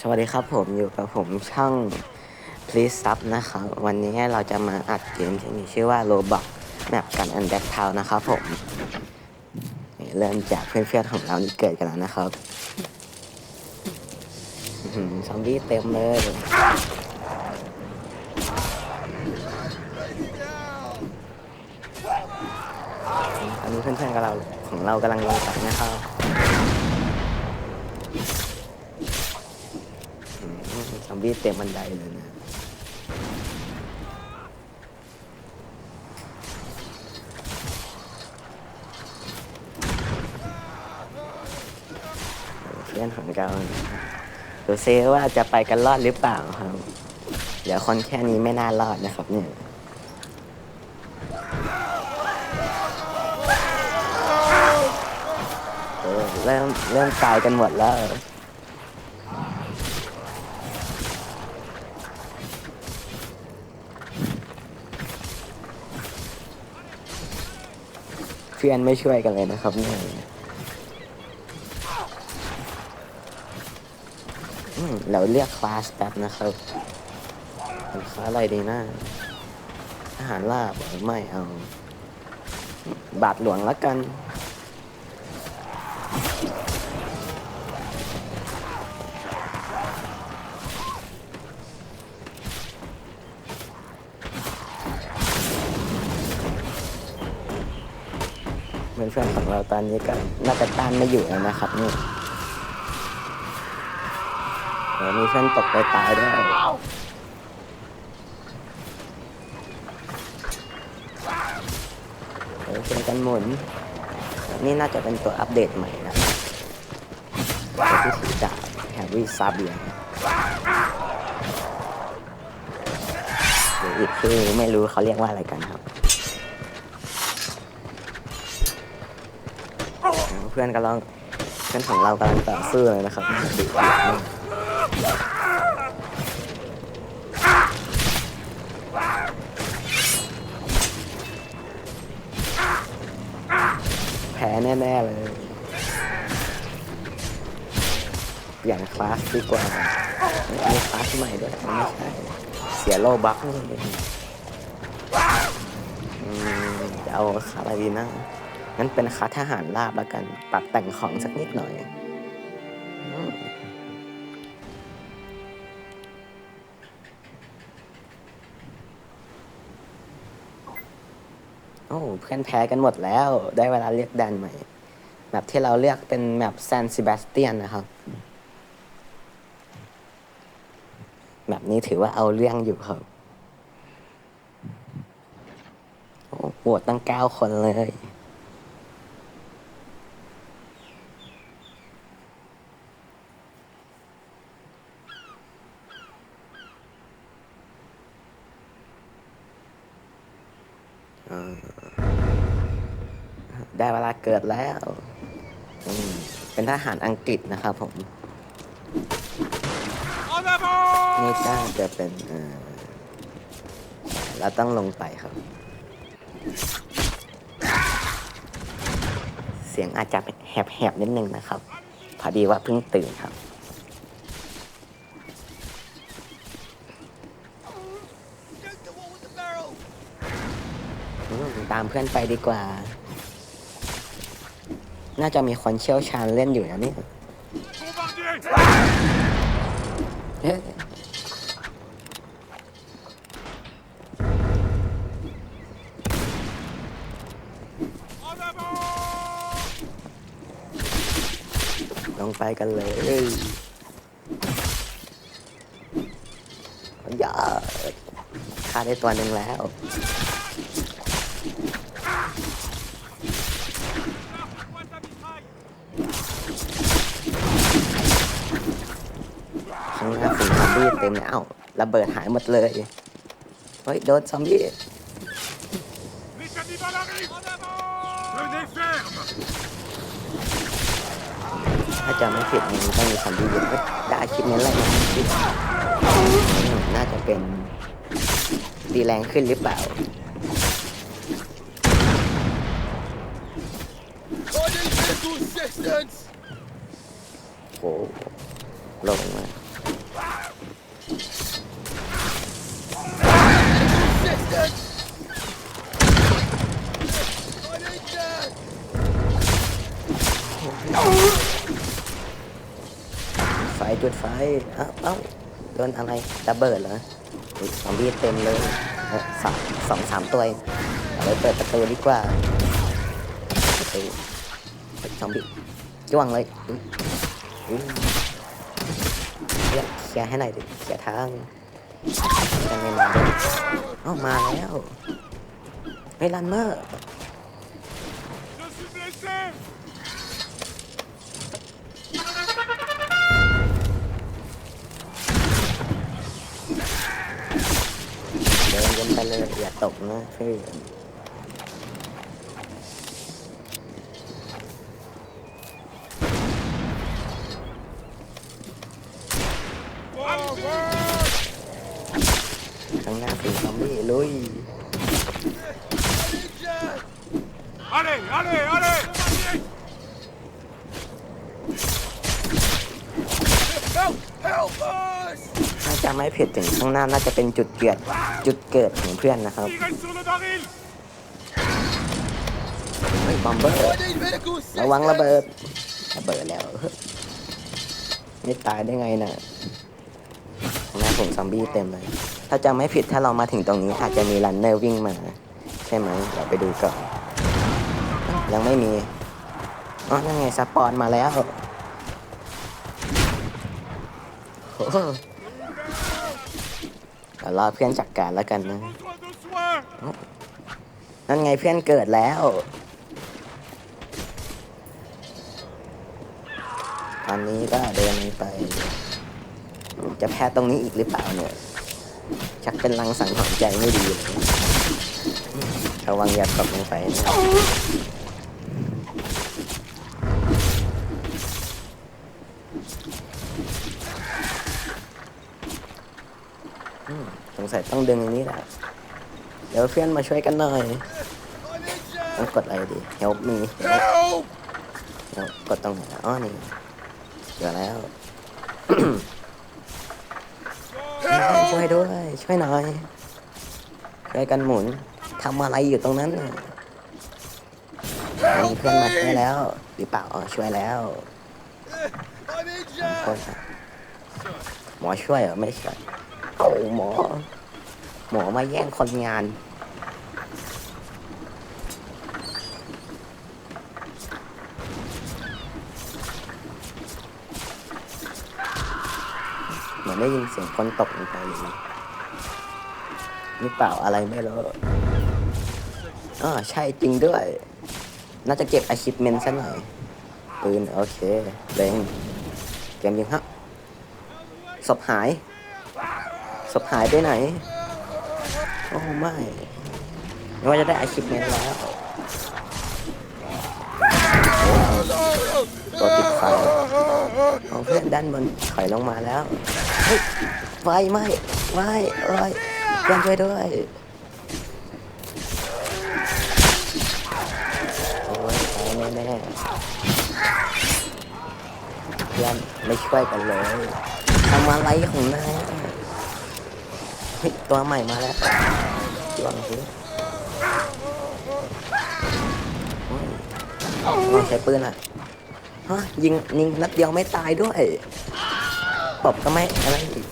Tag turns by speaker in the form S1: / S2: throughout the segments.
S1: สวัสดีครับผมอยู่กับผมช่อง Please Sub นะครับ วันนี้เราจะมาอัดเกมที่มีชื่อว่า Roblox แมปกันอันแบ็กทานะครับผมเริ่มจากเพื่อนๆของเรานี่เกิดกันแล้วนะครับซอมบี้เต็มเลยตอนนี้เพื่อนๆกับเราของเรากำลังลงไปนะครับ ซอมบี้เต็มบันไดเลยนะเพื่อนของเรานะครับดูซิว่าจะไปกันรอดหรือเปล่าครับ เดี๋ยวคนแค่นี้ไม่น่ารอดนะครับเนี่ยเออเริ่มเริ่มตายกันหมดแล้ว พื่อนไม่ช่วยกันเลยนะครับเนี่ยเราเรียกคลาสแป๊บนะครับเป็นคลาสอะไรดีนะอาหารลาบไม่เอา บาทหลวงละกัน เพื่อนๆของเราตอนนี้ก็น่าจะต้านไม่อยู่แล้วนะครับนี่เดี๋ยวมีเพื่อนตกไปตายด้วยเดี๋ยวเจอกันหมุน นี่น่าจะเป็นตัวอัปเดตใหม่นะที่ถือดาบแฮร์รี่ซาเบียหรืออีกชื่อไม่รู้เขาเรียกว่าอะไรกันครับ พื่อนกำลังเพื่อนของเรากำลังต่อสู้เลยนะครับดุมากแพ้แน่ ๆ เลยเปลี่ยนคลาสดีกว่ามีคลาสใหม่ด้วยไม่ใช่เสียโลบัคเลยจะเอาคาอะไรดีนะ งั้นเป็นคาทหารราบแล้วกัน ปรับแต่งของสักนิดหน่อยโอ้เพื่อนแพ้กันหมดแล้ว ได้เวลาเรียกแดนใหม่ แมปที่เราเลือกเป็นแมปแซนซิบาสเตียนนะครับ แมปนี้ถือว่าเอาเรื่องอยู่ครับโอ้โหวตตั้งเก้าคนเลย ได้เวลาเกิดแล้ว เป็นทหารอังกฤษนะครับผมนี่น่าจะเป็นเอ่อเราต้องลงไปครับ เสียงอาจจะแหบๆนิดนึงนะครับ พอดีว่าเพิ่งตื่นครับ อืม ตามเพื่อนไปดีกว่า น่าจะมีคนเชี่ยวชาญเล่นอยู่นะนี่ยเอ๊ะลงไปกันเลยอย่าฆ่าได้ตัวหนึ่งแล้ว ข้างหน้าฝูงซอมบี้เต็มเลยเอ้าระเบิดหายหมดเลย เฮ้ย โดนซอมบี้ถ้าจำไม่ผิดมันต้องมีซอมบี้เยอะเอ้ยได้คลิปนี้แล้วนะน่าจะเป็นดีแรงขึ้นหรือเปล่า โอ้ลงมาไฟจุดไฟ เอ้าเอ้โดนอะไรระเบิดเหรอซองบี้เต็มเลยสองสองสามตัวเอาไปเปิดประตูดีกว่าประตู เฮ้ยซอมบี้จ้วงเลยอุ๊ยอุ๊ยเรียกเคลียร์ให้หน่อยดิเคลียร์ทางยังไม่มาด้ยเอ้ามาแล้วเฮ้ลันเมอร์เดินกันไปเลยอย่าตกนะเพื่อน ข้างหน้าเป็นซอมบี้ลุย
S2: Allez, allez, allez Help Help us
S1: ถ้าจะไม่ผิดถึงข้างหน้าน่าจะเป็นจุดเกิดจุดเกิดของเพื่อนนะครับ
S2: Tirez sur le baril
S1: เฮ้ยบอมเบอร์ระวังระเบิดระเบิดแล้วไม่ตายได้ไงน่ะข้างหน้าผมซอมบี้เต็มเลย ถ้าจะไม่ผิดถ้าเรามาถึงตรงนี้อาจจะมีรันเนอร์วิ่งมา ใช่ไหมเราไปดูก่อนยังไม่มีอ๋อนั่นไงสปอนมาแล้วโอ้โหเดี๋ยวรอเพื่อนจัดการแล้วกันนะ นั่นไงเพื่อนเกิดแล้ว ตอนนี้ก็เดินไป จะแพ้ตรงนี้อีกหรือเปล่าเนี่ย ชักเป็นรังสังหรณ์ใจไม่ดีเลยระวังอย่าตกลงไปนะอืมสงสัยต้องดึงอันนี้แหละเดี๋ยวเพื่อนมาช่วยกันหน่อยต้องกดอะไรดี help me
S2: Help
S1: เมียกดตรงไหนอ๋อนี่เดี๋ยวแล้ว ช่วยด้วย ช่วยหน่อยช่วยกันหมุนทำอะไรอยู่ตรงนั้นน่ะมีเพื่อนมาช่วยแล้ว หรือเปล่าอ๋อช่วยแล้วโทษครับหมอช่วยเหรอไม่ช่วยเอาหมอ หมอมาแย่งคนงาน อนได้ยินเสียงคนตกลงไปเลยนี่เปล่าอะไรไม่รู้อ๋อใช่จริงด้วย น่าจะเก็บ achievement ซะหน่อยปืนโอเคเล็งเกมยิงฮะศพหายศพหายไปไหน โอ้ไม่ไม่ว่าจะได้ achievement แล้วตัวติดไฟของเพื่อนด้านบนถอยลงมาแล้ว ไฟไหม้ไหม้เอ้ยเพื่อนช่วยด้วยโอ้ยตายแน่ๆเพื่อนไม่ช่วยกันเลยทำอะไรของนายเฮ้ตัวใหม่มาแล้วจวงสิโอ้ยต้องใช้ปืนอะฮะยิงยิงนัดเดียวไม่ตายด้วย ตบก็ไม่อะไรอีก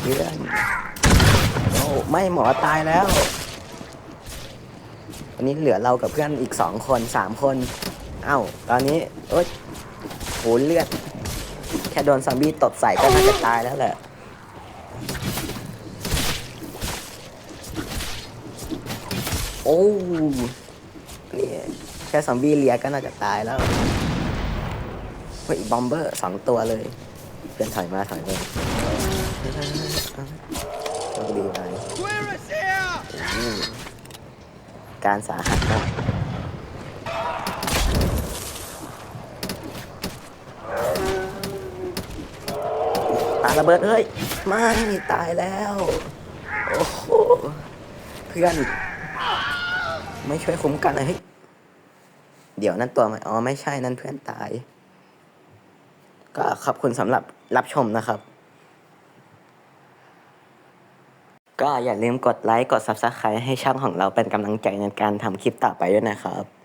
S1: เพื่อนโอ้ไม่หมอตายแล้ววันนี้เหลือเรากับเพื่อนอีกสองคนสามคน เอ้า ตอนนี้โอ๊ยโหเลือด แค่โดนซอมบี้ตบใส่ก็น่าจะตายแล้วแหละโอ้นี่แค่ซอมบี้เลียก็น่าจะตายแล้ว ฮ้ยบอมเบอร์สองตัวเลยเพื่อนถอยมาถอยมาโชคดีไป
S2: Where is here
S1: อืมการสาหัสมากตาระเบิดเฮ้ยไม่ตายแล้วโอ้โหเพื่อนไม่ช่วยคุ้มกันเลยเฮ้ยเดี๋ยวนั่นตัวไหมอ๋อไม่ใช่นั่นเพื่อนตาย ก็ขอบคุณสำหรับรับชมนะครับ ก็อย่าลืมกดไลค์ กด Subscribe ให้ช่องของเราเป็นกำลังใจในการทำคลิปต่อไปด้วยนะครับ